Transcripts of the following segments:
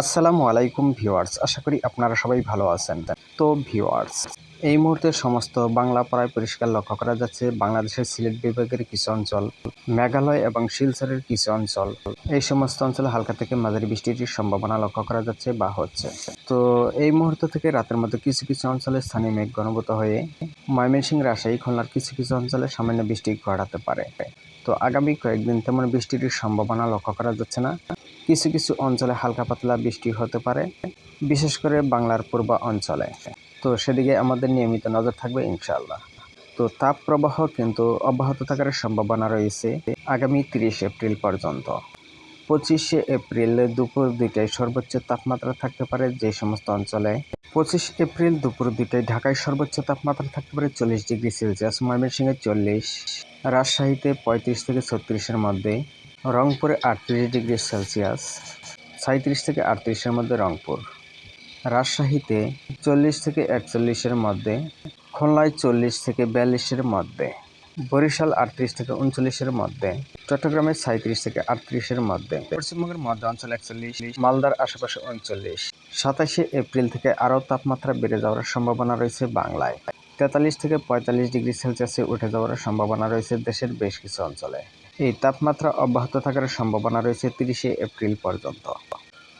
আসসালামু আলাইকুম ভিউয়ার্স, আশা করি আপনারা সবাই ভালো আছেন। তো ভিউয়ার্স, এই মুহূর্তে সমস্ত বাংলা পড়ায় পরিষ্কার লক্ষ্য করা যাচ্ছে, বাংলাদেশের সিলেট বিভাগের কিছু অঞ্চল, মেঘালয় এবং শিলচরের কিছু অঞ্চল। এই সমস্ত অঞ্চলে হালকা থেকে মাঝারি বৃষ্টির সম্ভাবনা লক্ষ্য করা যাচ্ছে বা হচ্ছে। তো এই মুহূর্ত থেকে রাতের মধ্যে কিছু কিছু অঞ্চলে স্থানীয় মেঘ ঘনীভূত হয়ে ময়মনসিংহ, রাজশাহী, খুলনার কিছু কিছু অঞ্চলে সামান্য বৃষ্টি ঘটাতে পারে। তো আগামী কয়েকদিন তেমন বৃষ্টির সম্ভাবনা লক্ষ্য করা যাচ্ছে না। কিছু কিছু অঞ্চলে হালকা পাতলা বৃষ্টি হতে পারে, বিশেষ করে বাংলার পূর্ব অঞ্চলে। তো সেদিকে আমাদের নিয়মিত নজর থাকবে ইনশাআল্লাহ। তো তাপ প্রবাহ কিন্তু অব্যাহত থাকার সম্ভাবনা রয়েছে আগামী তিরিশ এপ্রিল পর্যন্ত। পঁচিশে এপ্রিল দুপুর দুইটায় সর্বোচ্চ তাপমাত্রা থাকতে পারে যে সমস্ত অঞ্চলে। পঁচিশ এপ্রিল দুপুর দুইটায় ঢাকায় সর্বোচ্চ তাপমাত্রা থাকতে পারে চল্লিশ ডিগ্রি সেলসিয়াস, ময়মনসিংহে চল্লিশ, রাজশাহীতে পঁয়ত্রিশ থেকে ছত্রিশের মধ্যে রংপুরে আটত্রিশ ডিগ্রি সেলসিয়াস সাঁত্রিশ থেকে আটত্রিশের মধ্যে রংপুর। রাজশাহীতে চল্লিশ থেকে একচল্লিশের মধ্যে, খুলনায় চল্লিশ থেকে বিয়াল্লিশের মধ্যে, বরিশাল আটত্রিশ থেকে উনচল্লিশের মধ্যে, চট্টগ্রামে সাঁত্রিশ থেকে আটত্রিশের মধ্যে, পশ্চিমবঙ্গের মধ্য অঞ্চল একচল্লিশ, মালদার আশেপাশে উনচল্লিশ। সাতাশে এপ্রিল থেকে আরও তাপমাত্রা বেড়ে যাওয়ার সম্ভাবনা রয়েছে বাংলায়। তেতাল্লিশ থেকে পঁয়তাল্লিশ ডিগ্রি সেলসিয়াসে উঠে যাওয়ার সম্ভাবনা রয়েছে দেশের বেশ কিছু অঞ্চলে। এই তাপমাত্রা অব্যাহত থাকার সম্ভাবনা রয়েছে তিরিশে এপ্রিল পর্যন্ত।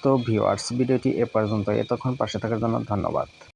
তো ভিওয়ার্স ভিডিওটি এ পর্যন্ত এতক্ষণ পাশে থাকার জন্য ধন্যবাদ।